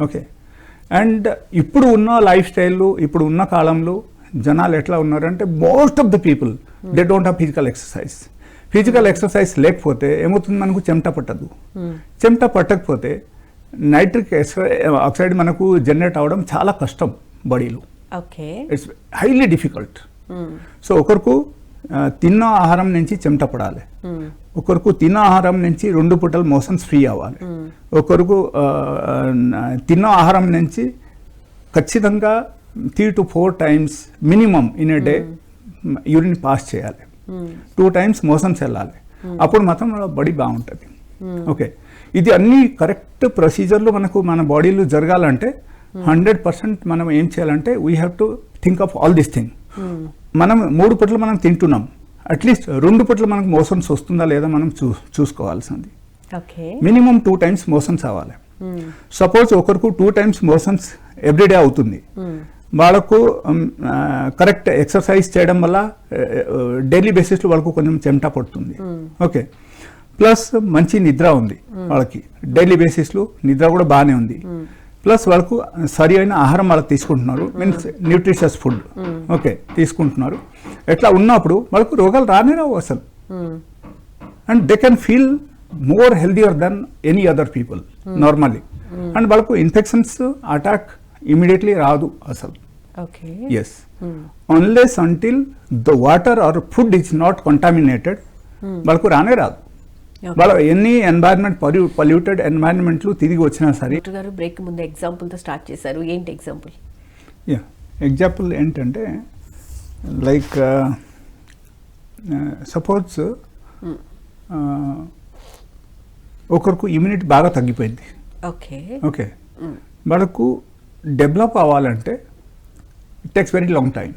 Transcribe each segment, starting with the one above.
Okay. And ఇప్పుడు ఉన్న life స్టైల్లో ఇప్పుడు ఉన్న కాలంలో జనాలు ఎట్లా ఉన్నారంటే most of the people they don't have physical exercise physical exercise లేకపోతే ఏమవుతుంది మనకు? చెమట పట్టదు. చెమట పట్టకపోతే నైట్రిక్ ఆక్సైడ్ మనకు జనరేట్ అవ్వడం చాలా కష్టం బాడీలో okay. It's highly difficult so ఒకరికి తిన్న ఆహారం నుంచి చెమట పడాలి. ఒకరికి తిన్న ఆహారం నుంచి రెండు పూటలు మోషన్స్ ఫ్రీ అవ్వాలి. ఒకరికి తిన్న ఆహారం నుంచి ఖచ్చితంగా three to four times minimum in a day urine pass చేయాలి. టూ టైమ్స్ మోషన్స్ వెళ్ళాలి. అప్పుడు మాత్రం మన బాడీ బాగుంటుంది. ఓకే ఇది అన్ని కరెక్ట్ ప్రొసీజర్లు మనకు మన బాడీలో జరగాలంటే హండ్రెడ్ పర్సెంట్ మనం ఏం చేయాలంటే we have to think of all this thing మనం మూడు పట్ల మనం తింటున్నాం. అట్లీస్ట్ రెండు పట్ల మనకు మోషన్స్ వస్తుందా లేదా మనం చూ చూసుకోవాల్సింది. మినిమం టూ టైమ్స్ మోషన్స్ అవ్వాలి. సపోజ్ ఒకరికి టూ టైమ్స్ మోషన్స్ ఎవ్రీడే అవుతుంది. వాళ్ళకు కరెక్ట్ ఎక్సర్సైజ్ చేయడం వల్ల డైలీ బేసిస్లో వాళ్ళకు కొంచెం చెమట పడుతుంది. ఓకే ప్లస్ మంచి నిద్ర ఉంది వాళ్ళకి. డైలీ బేసిస్లో నిద్ర కూడా బాగానే ఉంది. ప్లస్ వాళ్ళకు సరి అయిన ఆహారం వాళ్ళకి తీసుకుంటున్నారు మీన్స్ న్యూట్రిషియస్ ఫుడ్. ఓకే తీసుకుంటున్నారు. ఎట్లా ఉన్నప్పుడు వాళ్ళకు రోగాలు రానే రావు అసలు. And they can feel more healthier then any other people normally and వాళ్ళకు ఇన్ఫెక్షన్స్ అటాక్ ఇమీడియట్లీ రాదు అసలు. Okay. Yes unless until the water or food is not contaminated వాళ్ళకు రానే రాదు. వాళ్ళ ఎన్ని ఎన్వైరన్మెంట్ పొల్యూ పొల్యూటెడ్ ఎన్వైరన్మెంట్లు తిరిగి వచ్చినా సరే గారు బ్రేక్ ముందు ఎగ్జాంపుల్తో స్టార్ట్ చేశారు. ఏంటి ఎగ్జాంపుల్ యా ఎగ్జాంపుల్ ఏంటంటే లైక్ సపోజ్ ఒకరికి ఇమ్యూనిటీ బాగా తగ్గిపోయింది. ఓకే ఓకే వాళ్ళకు డెవలప్ అవ్వాలంటే it takes very long time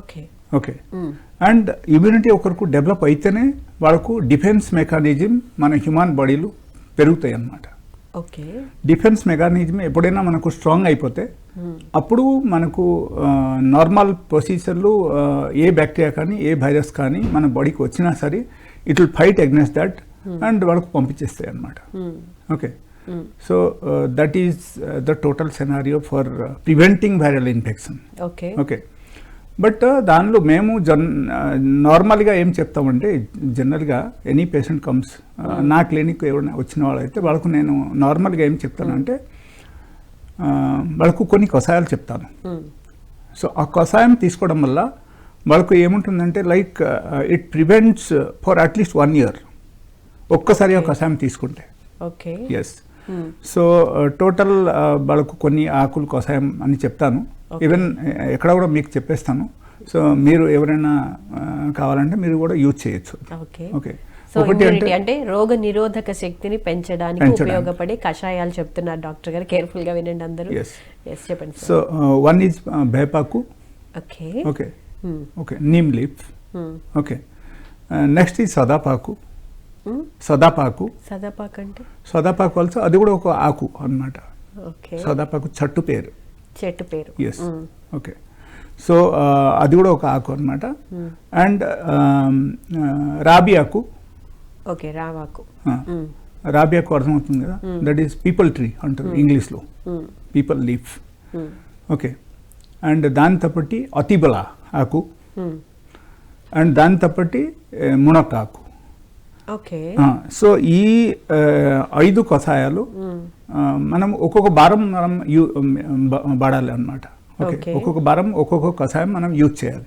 okay okay. And immunity ఒకరికి డెవలప్ అయితేనే వాళ్ళకు డిఫెన్స్ మెకానిజం మన హ్యూమన్ బాడీలో పెరుగుతాయి అన్నమాట ఓకే. డిఫెన్స్ మెకానిజం ఎప్పుడైనా మనకు స్ట్రాంగ్ అయిపోతే అప్పుడు మనకు నార్మల్ ప్రొసీజర్లు ఏ బ్యాక్టీరియా కానీ ఏ వైరస్ కానీ మన బాడీకి వచ్చినా సరే it will fight against that and వాళ్ళకు పంపించేస్తాయి అన్నమాట okay. So that is the total scenario for preventing viral infection. Okay. Okay. But దానిలో మేము జన్ నార్మల్గా ఏం చెప్తామంటే జనరల్గా ఎనీ పేషెంట్ కమ్స్ నా క్లినిక్ ఎవరైనా వచ్చిన వాళ్ళైతే వాళ్ళకు నేను నార్మల్గా ఏం చెప్తానంటే వాళ్ళకు కొన్ని కషాయాలు చెప్తాను. సో ఆ కషాయం తీసుకోవడం వల్ల వాళ్ళకు ఏముంటుందంటే like it prevents for at least one year ఒక్కసారి ఆ కషాయం తీసుకుంటే. ఓకే. ఎస్ సో టోటల్ వాళ్ళకు కొన్ని ఆకులు కషాయం అని చెప్తాను. ఈవెన్ ఎక్కడ కూడా మీకు చెప్పేస్తాను. సో మీరు ఎవరైనా కావాలంటే మీరు కూడా యూజ్ చేయొచ్చు. ఓకే ఓకే సో ఇమ్యూనిటీ అంటే రోగ నిరోధక శక్తిని పెంచడానికి. ఉపయోగపడే కషాయాలు చెప్తున్నారు డాక్టర్ గారు. కేర్ఫుల్గా వినండి అందరూ. చెప్పండి so one is బేపాకు okay okay okay neem leaf okay next is సదాపాకు సదాపాకు సదాపాక్ అంటే? సదాపాకు ఆల్సో అది కూడా ఒక ఆకు అన్నమాట. ఓకే సదాపాకు చెట్టు పేరు. చెట్టు పేరు. ఎస్ ఓకే సో అది కూడా ఒక ఆకు అనమాట అండ్ రాబీ ఆకు. ఓకే రావాకు రాబీ ఆకు అర్థమవుతుంది కదా? దట్ ఈస్ పీపుల్ ట్రీ అంటారు ఇంగ్లీష్లో. పీపుల్ లీఫ్ ఓకే అండ్ దాంతో పట్టి అతిబల ఆకు. అండ్ దాంతో పట్టి ఏ, మునక్ ఆకు ఓకే ఆ, సో ఈ ఐదు కషాయాలు మనం ఒక్కొక్క భారం మనం వాడాలి అనమాట ఓకే. ఒక్కొక్క భారం ఒక్కొక్క కషాయం మనం యూజ్ చేయాలి.